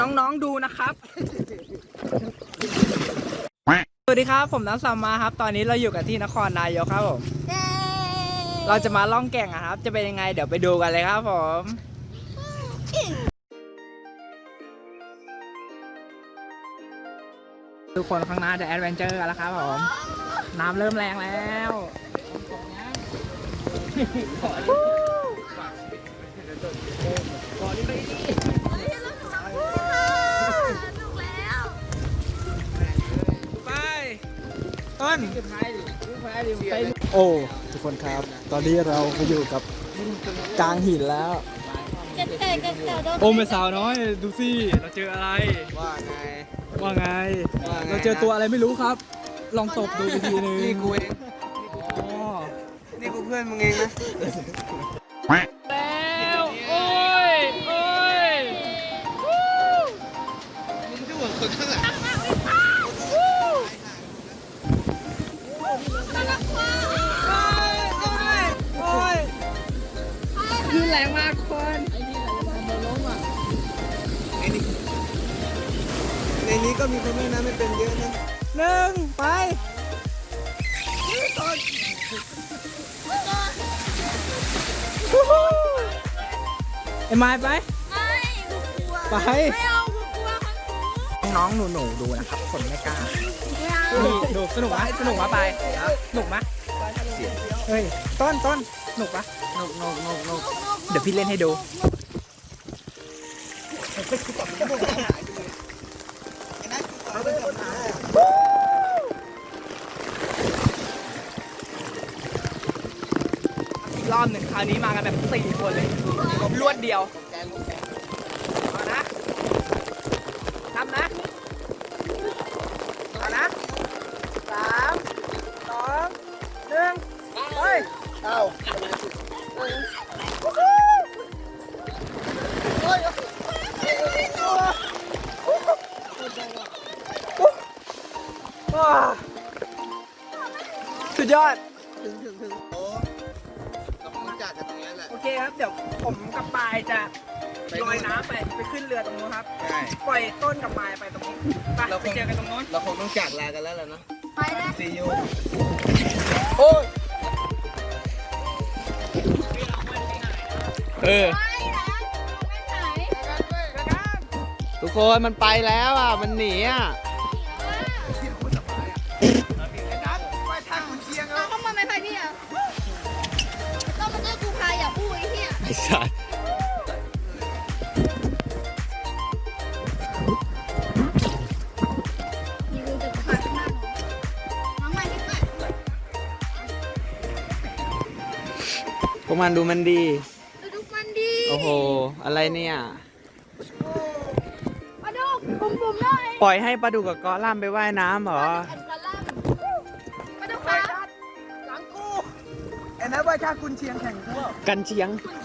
น้องๆดูนะครับ สวัสดีครับ ผมน้ำสัมมาครับ ตอนนี้เราอยู่กันที่นครนายกครับผม เราจะมาล่องแก่งอะครับ จะเป็นยังไงเดี๋ยวไปดูกันเลยครับผม ทุกคนข้างหน้าจะแอดเวนเจอร์กันแล้วครับผม น้ำเริ่มแรงแล้ว ต้น โอ้ ทุกคนครับ ตอนนี้เรามาอยู่กับกลางหินแล้วโอ้แม่สาวน้อย ดูสิ เราเจออะไร ว่าไง ว่าไง ว่าไง เราเจอตัวอะไรไม่รู้ครับ ลองตบดูอีกทีนึงนี่กูเอง อ๋อ นี่กูเพื่อนมึงเองนะ โอ้ยคลื่นแรงมากคนในนี้ก็มีคนว่ายน้ำไม่เป็นเยอะนะหนึ่งไปไอ้ไม้ไป ไปน้องๆหนูๆดูนะครับ คนไม่กล้า ดูสนุกไหมสนุกไหมไปสนุกไหมเฮ้ยต้นต้นสนุกปะนกนกนกนกเดี๋ยวพี่เล่นให้ดูอีกรอบหนึ่งคราวนี้มากันแบบสี่คนเลยรวดเดียว สุดยอด ถึงถึงถึงโอ้เราคงจัดกันตรงนี้แหละ โอเคครับ เดี๋ยวผมกับปายจะลอยน้ำไปไปขึ้นเรือตรงนู้นครับ ใช่ ปล่อยต้นกับปายไปตรงนู้นไปไปเจอกันตรงนู้น เราคงต้องจากลากันแล้วแหละนะไปนะซียูโอ้ยเออ ไปนะไปไหน ทุกคนมันไปแล้วอะ มันหนีอะ ไอ้เหี้ยไอ้สัสนี่กูจะพาข้างหน้าน้องน้องใหม่ไม่ไปพวกมันดูมันดีดูดูมันดีโอ้โห อะไรเนี่ยมาดูบุ๋มบุ๋มหน่อยปล่อยให้ปลาดุกกับกอล่ามไปว่ายน้ำเหรอแอนกอลัมมาดูครับหลังกู ไอ้นั้นว่าชากุนเชียงแข่งกูกันเชียงน้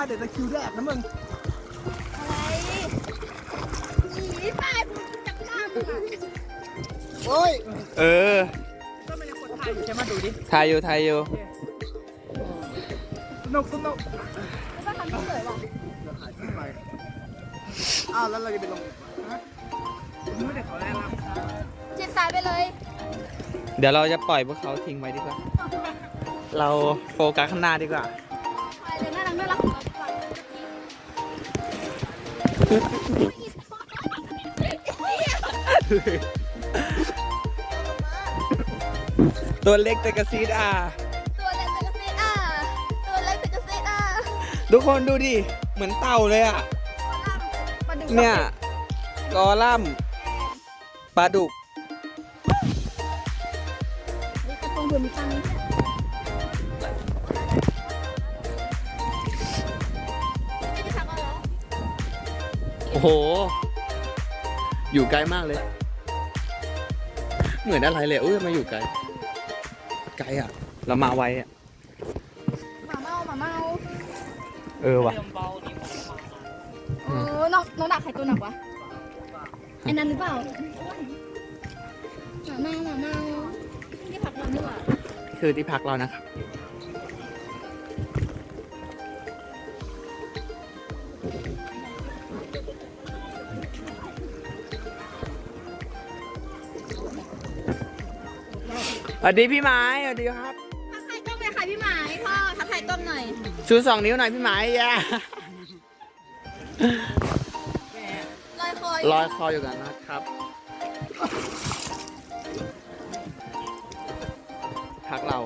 ป้าเดี๋ยวจะคิวแรกนะมึงอะไรหนีไปกูจับหน้ามึงอะโอ้ยเออก็ไม่ได้คนไทยอยู่ใช่ไหมดูดิไทยอยู่ไทยอยู่สนุกสนุกแล้วก็ทำที่สวยว่ะอ้าวแล้วเราจะไปลงไม่ได้ขอแรงละชิดซ้ายไปเลย เดี๋ยวเราจะปล่อยพวกเขาทิ้งไว้ดีกว่า เราโฟกัสข้างหน้าดีกว่าไปเลยน่ารักน่ารัก ตัวเล็กแต่กระซีดอะ ตัวเล็กแต่กระซิดอะ ตัวเล็กแต่กระซิดอะทุกคนดูดิ เหมือนเต่าเลยอะ มาดูเนี่ยกอลัมน์ปลาดุก นี่กระโปรงเบื่อมีตังค์เนี่ย โอ้โห อยู่ไกลมากเลย เหมือนอะไรเลยอุ้ยทำมาอยู่ไกล ไกลอะ เรามาไวอะ หมาเมาหมาเมาเออว่ะ เออน้องน้องหนักใครตัวหนักวะไอ้นั่นหรือเปล่าหมาเมาหมาเมาที่ผักเราดีกว่าคือที่พักเรานะครับ สวัสดีพี่ไม้สวัสดีครับทักทายกล้องหน่อยค่ะพี่หมายพ่อทักทายกล้องหน่อยชูสองนิ้วหน่อยพี่ไม้ย่าลอยคอยลอยคออยู่กันนะครับทักเรา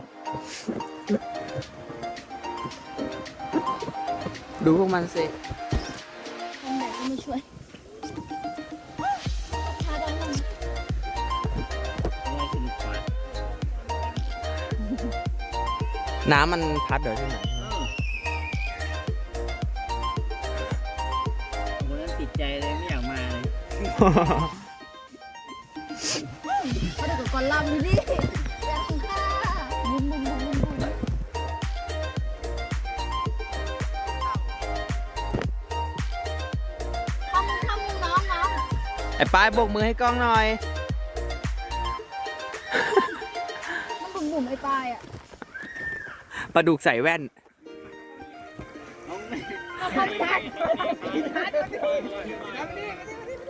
ดูพวกมันสิ น้ำมันพัดเดี๋ยวที่ไหนผมนั้นติดใจเลยไม่อยากมาเลยเขาเด็กกับกอลลัมดูดิแรงคุณค่าบุ้มบุ้มบุ้มบุ้มบุ้มทำทำน้องน้องไอ้ปลายโบกมือให้กล้องหน่อย มันบุ๋มบุ๋มไอ้ปลายอะ ปลาดุกใส่แว่นเอาเข้าไปได้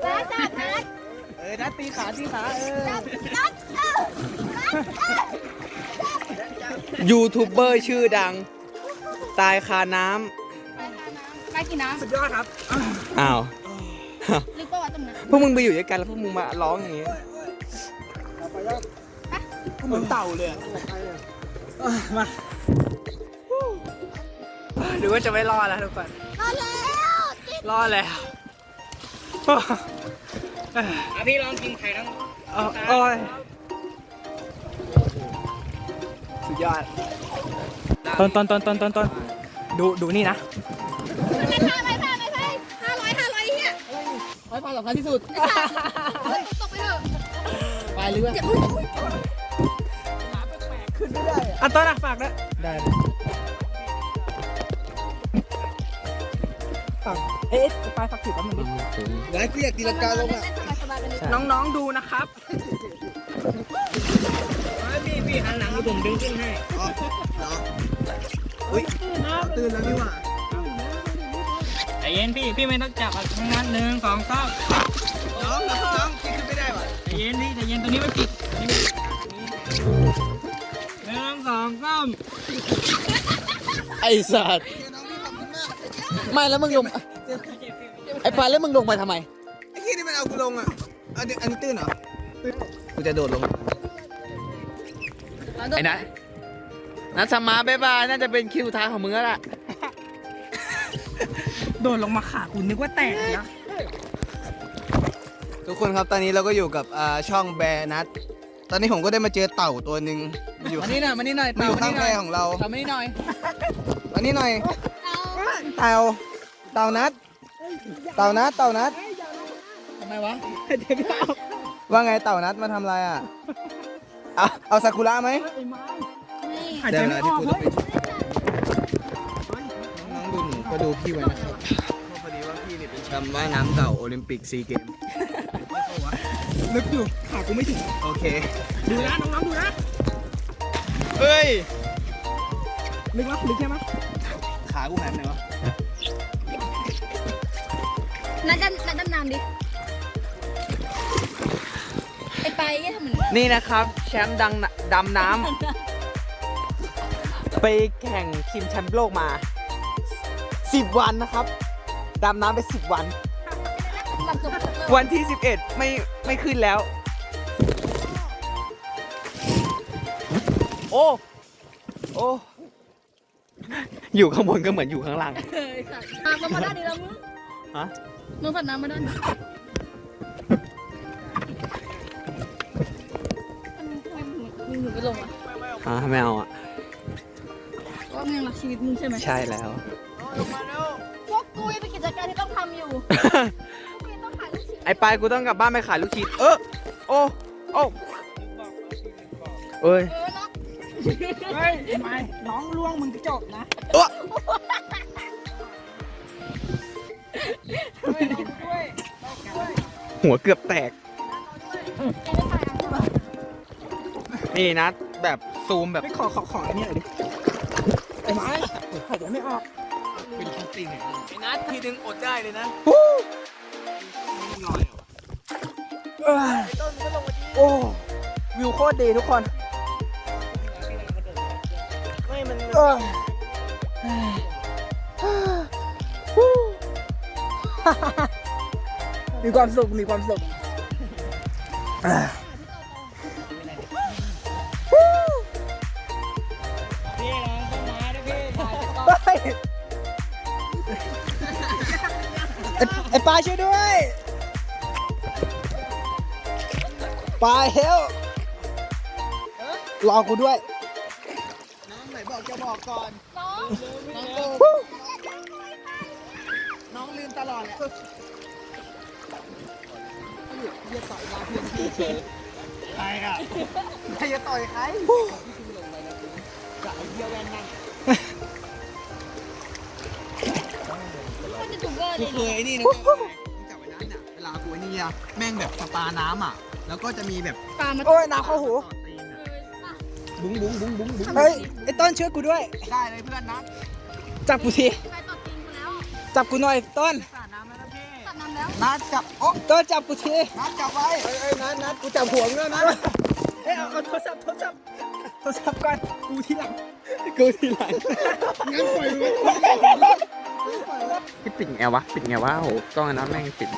แล้วจับนะเออนัดตีขาตีขาเออจับเออยูทูบเบอร์ชื่อดัง ตายคาน้ไปกินน้สุดยอดครับำอ้าวำลึกป่าวะตรงนั้นพวกมึงไปอยู่ด้วยกันแล้วพวกมึงมาร้องอย่างงี้เหมือนเต่าเลยอะมา รือว่าจะไม่รอดแล้วทุกคนรอแล้วจิ๊ดรอดแล้วอะพี่ลองกินไข่ทั้งโอ้ยสุดยอดต้นต้นต้นต้นต้นต้นดูดูนี่นะไม่พาไม่พาไม่พาห้าร้อยห้าร้อยเฮียร้อยปลาสำคัญที่สุดเฮ้ยตกไปเถอะไปเรืออย่าอุ้ยอุ้ยขึ้นไม่ได้อะต้นอะฝากด้วยได้ ฝากเอ๊ะปลายฝากถือแป๊บนึงดิไว้กูอยากตีลังกาลงอะเล่นสบายๆกันดีน้องๆดูนะครับพี่พี่หันหลังให้ผมดึงขึ้นให้ตื่นแล้วนี่หว่าใจเย็นพี่พี่ไม่ต้องจับอะทั้งนั้นหนึ่งสองสามน้องน้องน้องขึ้นไม่ได้ว่ะใจเย็นพี่ใจเย็นตัวนี้ไม่ปิดตัวนี้ไม่ปิดหนึ่งสองสามไอสัตว์ ไม่แล้วมึงลงไอ้ปลายแล้วมึงลงไปทำไมไอ้ที่นี่มันเอากูลงอะอันนี้อันนี้ตื้นเหรอกูจะโดดลงไอ้นะนัทสมาบ๊ายบายน่าจะเป็นคิวสุดท้ายของมึงแล้วล่ะโดนลงมาขากูนึกว่าแตกนะทุกคนครับตอนนี้เราก็อยู่กับอ่าช่องแบร์นัทตอนนี้ผมก็ได้มาเจอเต่าตัวหนึ่งมาอยู่มานี่หน่อยมานี่หน่อยมาอยู่ข้างแพของเรา ทำมานี่หน่อยมานี่หน่อย เอาเต่า เต่านัด เต่านัด เต่านัด ทำไมวะว่าไงเต่านัดมาทำอะไรอะ เอาเอาซากุระไหมนี่หายใจไม่ออกเลยน้องๆดูหนูก็ดูพี่ไว้นะครับพอดีว่าพี่เนี่ยเป็นแชมป์ว่ายน้ำเก่าโอลิมปิกซีเกมนึกอยู่ ขากูไม่ถึง โอเค ดูนะน้องๆดูนะ เฮ้ย ลึกวะลึกใช่ไหม ขากูหายไปไหนวะนัดดำนัดดำน้ำดิ ไอ้ไปเนี่ยทำเหมือนนี่นะครับ แชมป์ดังดำน้ำไปแข่งชิงแชมป์โลกมา 10 วันนะครับดำน้ำไป 10 วันหลับจบเลยวันที่ 11 ไม่ไม่ขึ้นแล้ว โอ้ โอ้ อยู่ข้างบนก็เหมือนอยู่ข้างล่างเฮ้ยสัตว์น้ำมาด้านนี้แล้วมึงฮะน้องสัตว์น้ำมาด้านนี้ทำไมมึงถึงไม่ลงอะอ่าไม่เอาอะ ว่ามึงยังรักชีวิตมึงใช่ไหมใช่แล้ว พวกกูยังเป็นกิจการที่ต้องทำอยู่กูยังต้องขายลูกชิ้นไอ้ปลายกูต้องกลับบ้านไปขายลูกชิ้นเออโอ้โอ้เอ้ย เออ เนาะเฮ้ยไม่น้องล่วงมึงจะจบนะโอ้ด้วยน้องด้วยหัวเกือบแตกเองไม่ขายอะนี่นะ แบบซูมแบบ ไม่ขอขอขออันนี้หน่อยดิไอ้ไม้หายใจไม่ออกเป็นคิตติ้งไอ้นัททีนึงอดได้เลยนะโอ้วิวโคตรดีทุกคน มีความสุข มีความสุขอะพี่ลองต้นไม้ด้วยพี่ถ่ายจากกล้องเฮ้ยไอ้ไอ้ปลาช่วยด้วยปลาเฮลรอกูด้วยน้อง น้องลืมตลอดแหละเฮียต่อยมาเพียงพี่เฉยใครอะใครจะต่อยใครกับไอ้เฮียแว่นนั่นคนจะถูกเกอร์กูเลยเคยไอ้นี่นะมึงจับไว้น้ำเนี่ยเวลากูไอ้นี่อะแม่งแบบสปาน้ำอะ แล้วก็จะมีแบบปลามาโอ้ยน้ำเข้าหูเออป่ะ บุ้งบุ้งบุ้งบุ้งบุ้งเฮ้ยไอ้ต้นช่วยกูด้วย ได้เลยเพื่อนนะจับกูทีใครตดตีนกูแล้วจับกูหน่อยต้นสาดน้ำแล้วนะพี่ตัดน้ำแล้วนัดจับโอ้ต้นจับกูทีนัดจับไว้เอ้ยนัดนัดกูจับหัวมึงแล้วนะเอ้ยเอาเอาโทรศัพท์โทรศัพท์โทรศัพท์ก่อนกูทีหลังกูทีหลังงั้นปล่อยมึงพี่ปิดไงวะปิดไงวะโอ้กล้องอันนั้นแม่งปิด